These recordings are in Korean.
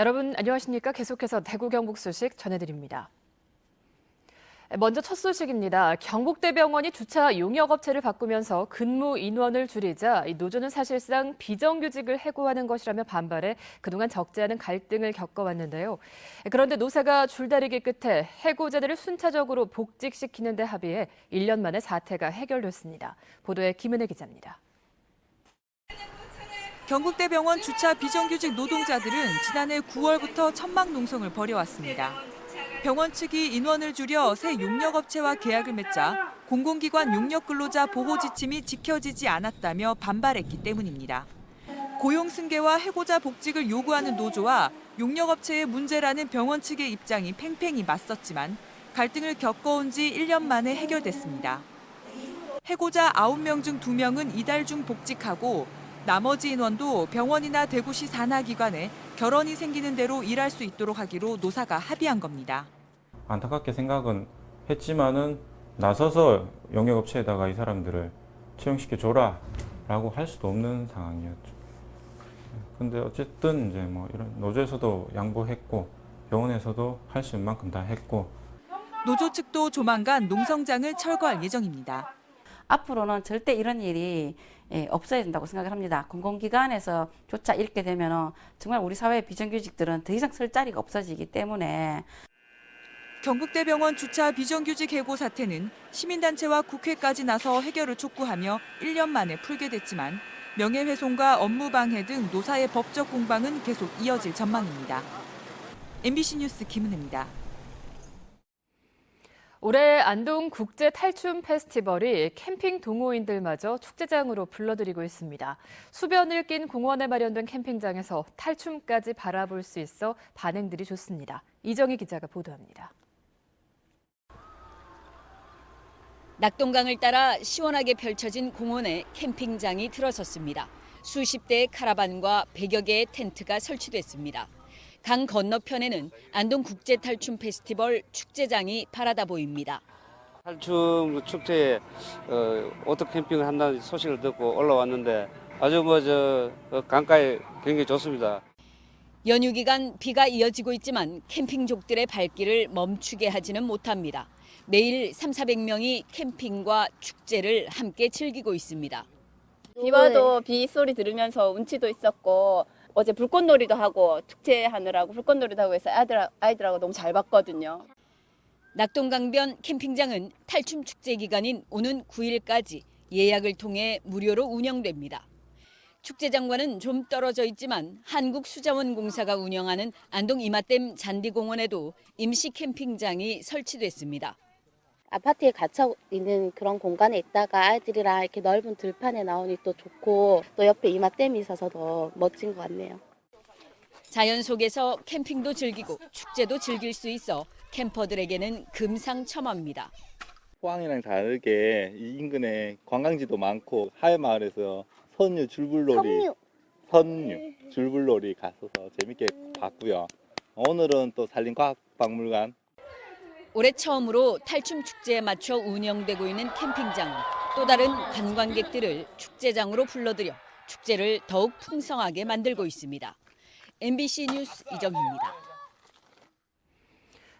여러분 안녕하십니까? 계속해서 대구 경북 소식 전해드립니다. 먼저 첫 소식입니다. 경북대병원이 주차 용역업체를 바꾸면서 근무 인원을 줄이자 이 노조는 사실상 비정규직을 해고하는 것이라며 반발해 그동안 적지 않은 갈등을 겪어왔는데요. 그런데 노사가 줄다리기 끝에 해고자들을 순차적으로 복직시키는 데 합의해 1년 만에 사태가 해결됐습니다. 보도에 김은혜 기자입니다. 경북대병원 주차 비정규직 노동자들은 지난해 9월부터 천막 농성을 벌여왔습니다. 병원 측이 인원을 줄여 새 용역업체와 계약을 맺자 공공기관 용역 근로자 보호 지침이 지켜지지 않았다며 반발했기 때문입니다. 고용 승계와 해고자 복직을 요구하는 노조와 용역업체의 문제라는 병원 측의 입장이 팽팽히 맞섰지만 갈등을 겪어온 지 1년 만에 해결됐습니다. 해고자 9명 중 2명은 이달 중 복직하고 나머지 인원도 병원이나 대구시 산하기관에 결혼이 생기는 대로 일할 수 있도록 하기로 노사가 합의한 겁니다. 안타깝게 생각은 했지만은 나서서 영역업체에다가 이 사람들을 채용시켜 줘라라고 할 수도 없는 상황이었죠. 근데 어쨌든 이제 뭐 이런 노조에서도 양보했고 병원에서도 할 수 있는 만큼 다 했고 노조 측도 조만간 농성장을 철거할 예정입니다. 앞으로는 절대 이런 일이 예, 없어야 된다고 생각을 합니다. 공공기관에서 조차 이렇게 되면 정말 우리 사회 비정규직들은 더 이상 설 자리가 없어지기 때문에 경북대병원 주차 비정규직 해고 사태는 시민단체와 국회까지 나서 해결을 촉구하며 1년 만에 풀게 됐지만 명예훼손과 업무방해 등 노사의 법적 공방은 계속 이어질 전망입니다. MBC 뉴스 김은혜입니다. 올해 안동 국제 탈춤 페스티벌이 캠핑 동호인들마저 축제장으로 불러들이고 있습니다. 수변을 낀 공원에 마련된 캠핑장에서 탈춤까지 바라볼 수 있어 반응들이 좋습니다. 이정희 기자가 보도합니다. 낙동강을 따라 시원하게 펼쳐진 공원에 캠핑장이 들어섰습니다. 수십 대의 카라반과 100여 개의 텐트가 설치됐습니다. 강 건너편에는 안동 국제 탈춤 페스티벌 축제장이 바라다 보입니다. 탈춤 축제에 어, 오토 캠핑을 한다는 소식을 듣고 올라왔는데 아주 뭐저 강가에 굉장히 좋습니다. 연휴 기간 비가 이어지고 있지만 캠핑족들의 발길을 멈추게 하지는 못합니다. 매일 3, 400명이 캠핑과 축제를 함께 즐기고 있습니다. 비 와도 비 소리 들으면서 운치도 있었고 어제 불꽃놀이도 하고 축제하느라고 불꽃놀이도 하고 해서 아이들, 아이들하고 너무 잘 봤거든요. 낙동강변 캠핑장은 탈춤 축제 기간인 오는 9일까지 예약을 통해 무료로 운영됩니다. 축제장과는 좀 떨어져 있지만 한국수자원공사가 운영하는 안동 이마댐 잔디공원에도 임시 캠핑장이 설치됐습니다. 아파트에 갇혀 있는 그런 공간에 있다가 아이들이랑 이렇게 넓은 들판에 나오니 또 좋고 또 옆에 이마댐이 있어서 더 멋진 것 같네요. 자연 속에서 캠핑도 즐기고 축제도 즐길 수 있어 캠퍼들에게는 금상첨화입니다. 포항이랑 다르게 이 인근에 관광지도 많고 하회 마을에서 선유 줄불놀이. 선유 줄불놀이 갔어서 재밌게 봤고요. 오늘은 또 산림과학박물관 올해 처음으로 탈춤 축제에 맞춰 운영되고 있는 캠핑장은 또 다른 관광객들을 축제장으로 불러들여 축제를 더욱 풍성하게 만들고 있습니다. MBC 뉴스 이정희입니다.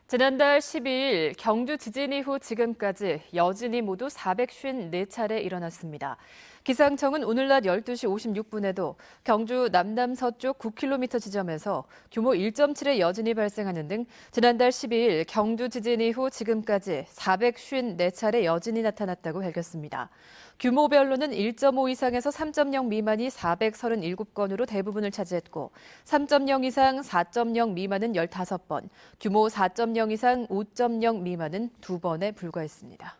지난달 12일 경주 지진 이후 지금까지 여진이 모두 454차례 일어났습니다. 기상청은 오늘 낮 12시 56분에도 경주 남남 서쪽 9km 지점에서 규모 1.7의 여진이 발생하는 등 지난달 12일 경주 지진 이후 지금까지 454차례 여진이 나타났다고 밝혔습니다. 규모별로는 1.5 이상에서 3.0 미만이 437건으로 대부분을 차지했고 3.0 이상 4.0 미만은 15번, 규모 4.0 이상 5.0 미만은 2번에 불과했습니다.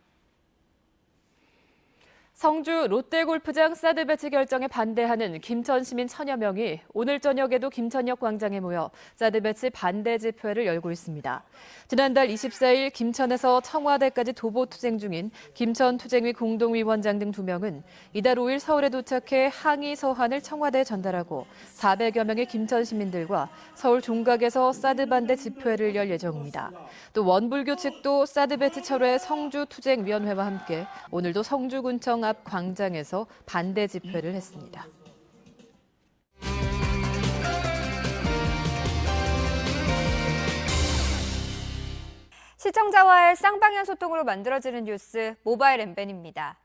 성주 롯데골프장 사드 배치 결정에 반대하는 김천 시민 천여 명이 오늘 저녁에도 김천역 광장에 모여 사드 배치 반대 집회를 열고 있습니다. 지난달 24일 김천에서 청와대까지 도보 투쟁 중인 김천 투쟁위 공동위원장 등 두 명은 이달 5일 서울에 도착해 항의 서한을 청와대에 전달하고 400여 명의 김천 시민들과 서울 종각에서 사드 반대 집회를 열 예정입니다. 또 원불교 측도 사드 배치 철회 성주 투쟁위원회와 함께 오늘도 성주군청 앞앞 광장에서 반대 집회를 했습니다. 시청자와의 쌍방향 소통으로 만들어지는 뉴스 모바일 엠벤입니다.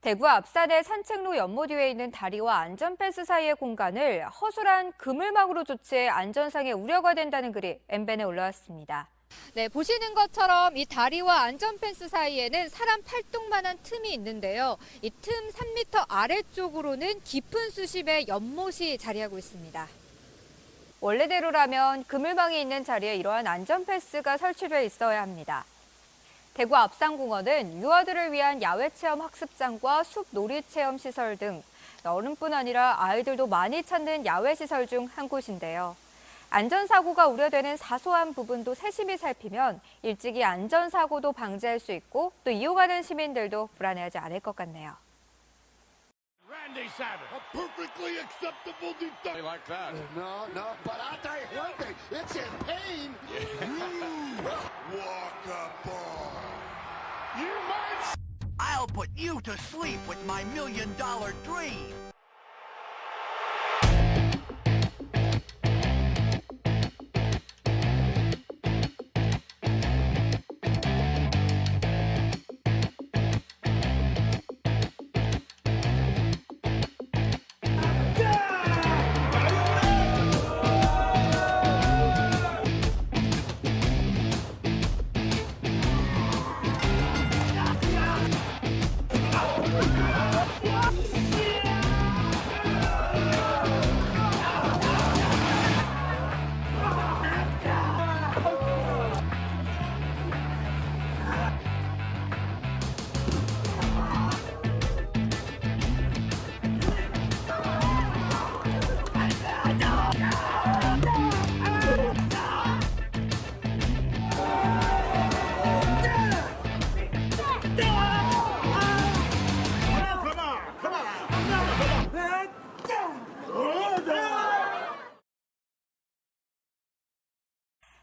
대구 앞산의 산책로 연못 위에 있는 다리와 안전펜스 사이의 공간을 허술한 그물망으로 조치해 안전상의 우려가 된다는 글이 엠벤에 올라왔습니다. 네, 보시는 것처럼 이 다리와 안전펜스 사이에는 사람 팔뚝만한 틈이 있는데요. 이 틈 3m 아래쪽으로는 깊은 수심의 연못이 자리하고 있습니다. 원래대로라면 그물망이 있는 자리에 이러한 안전펜스가 설치돼 있어야 합니다. 대구 앞산공원은 유아들을 위한 야외 체험 학습장과 숲 놀이 체험 시설 등 어른뿐 아니라 아이들도 많이 찾는 야외 시설 중 한 곳인데요. 안전사고가 우려되는 사소한 부분도 세심히 살피면 일찍이 안전사고도 방지할 수 있고 또 이용하는 시민들도 불안해하지 않을 것 같네요. Randy Savage. A perfectly acceptable deduction. like that. No, no, but I'll tell you one thing. It's in pain. Walk a bar. You might. I'll put you to sleep with my million dollar dream.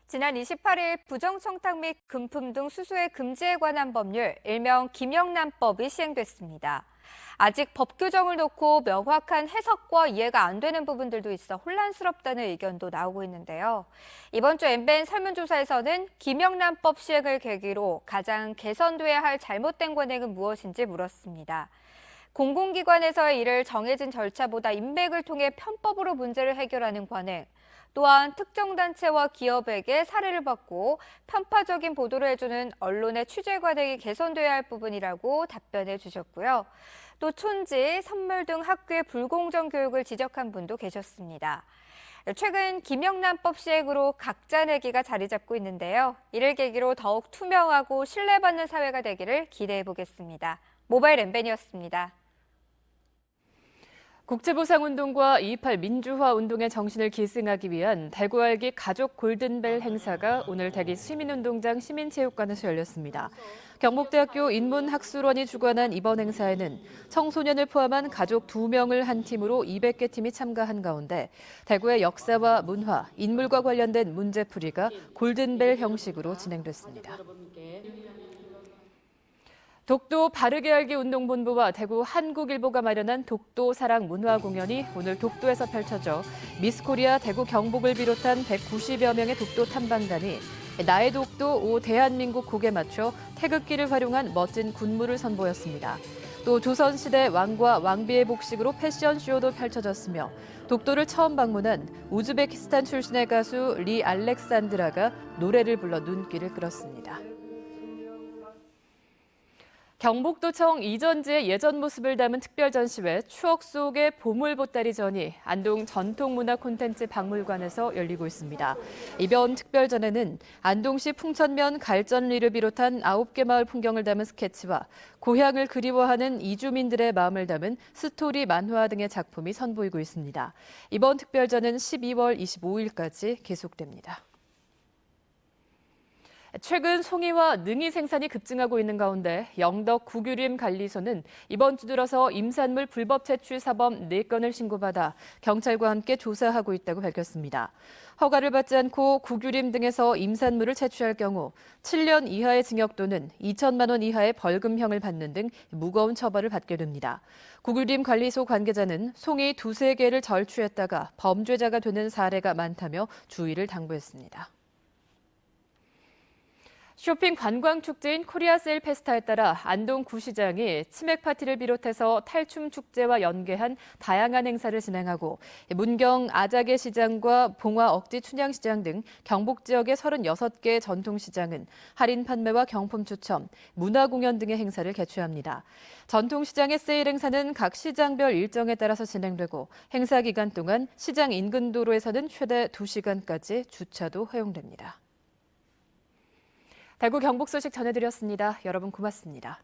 지난 28일 부정청탁 및 금품 등 수수의 금지에 관한 법률, 일명 김영란법이 시행됐습니다. 아직 법 규정을 놓고 명확한 해석과 이해가 안 되는 부분들도 있어 혼란스럽다는 의견도 나오고 있는데요. 이번 주 엠벤 설문조사에서는 김영란법 시행을 계기로 가장 개선돼야 할 잘못된 관행은 무엇인지 물었습니다. 공공기관에서의 일을 정해진 절차보다 인맥을 통해 편법으로 문제를 해결하는 관행, 또한 특정 단체와 기업에게 사례를 받고 편파적인 보도를 해주는 언론의 취재 관행이 개선돼야 할 부분이라고 답변해 주셨고요. 또 촌지, 선물 등 학교의 불공정 교육을 지적한 분도 계셨습니다. 최근 김영란법 시행으로 각자 내기가 자리 잡고 있는데요. 이를 계기로 더욱 투명하고 신뢰받는 사회가 되기를 기대해 보겠습니다. 모바일 엠벤이었습니다. 국제보상운동과 228 민주화 운동의 정신을 계승하기 위한 대구 알기 가족 골든벨 행사가 오늘 대기 시민운동장 시민체육관에서 열렸습니다. 경북대학교 인문학술원이 주관한 이번 행사에는 청소년을 포함한 가족 2명을 한 팀으로 200개 팀이 참가한 가운데 대구의 역사와 문화, 인물과 관련된 문제풀이가 골든벨 형식으로 진행됐습니다. 독도 바르게 알기 운동본부와 대구 한국일보가 마련한 독도 사랑 문화 공연이 오늘 독도에서 펼쳐져 미스코리아 대구 경북을 비롯한 190여 명의 독도 탐방단이 나의 독도 오 대한민국 곡에 맞춰 태극기를 활용한 멋진 군무를 선보였습니다. 또 조선시대 왕과 왕비의 복식으로 패션쇼도 펼쳐졌으며 독도를 처음 방문한 우즈베키스탄 출신의 가수 리 알렉산드라가 노래를 불러 눈길을 끌었습니다. 경북도청 이전지의 예전 모습을 담은 특별 전시회 추억 속의 보물 보따리 전이 안동 전통문화 콘텐츠 박물관에서 열리고 있습니다. 이번 특별전에는 안동시 풍천면 갈전리를 비롯한 9개 마을 풍경을 담은 스케치와 고향을 그리워하는 이주민들의 마음을 담은 스토리 만화 등의 작품이 선보이고 있습니다. 이번 특별전은 12월 25일까지 계속됩니다. 최근 송이와 능이 생산이 급증하고 있는 가운데 영덕 구규림 관리소는 이번 주 들어서 임산물 불법 채취 사범 4건을 신고받아 경찰과 함께 조사하고 있다고 밝혔습니다. 허가를 받지 않고 구규림 등에서 임산물을 채취할 경우 7년 이하의 징역 또는 2천만 원 이하의 벌금형을 받는 등 무거운 처벌을 받게 됩니다. 구규림 관리소 관계자는 송이 두세 개를 절취했다가 범죄자가 되는 사례가 많다며 주의를 당부했습니다. 쇼핑 관광 축제인 코리아 세일 페스타에 따라 안동 구시장이 치맥 파티를 비롯해서 탈춤 축제와 연계한 다양한 행사를 진행하고 문경 아자개 시장과 봉화 억지 춘향 시장 등 경북 지역의 36개 전통 시장은 할인 판매와 경품 추첨, 문화 공연 등의 행사를 개최합니다. 전통 시장의 세일 행사는 각 시장별 일정에 따라서 진행되고 행사 기간 동안 시장 인근 도로에서는 최대 2시간까지 주차도 허용됩니다. 대구 경북 소식 전해드렸습니다. 여러분 고맙습니다.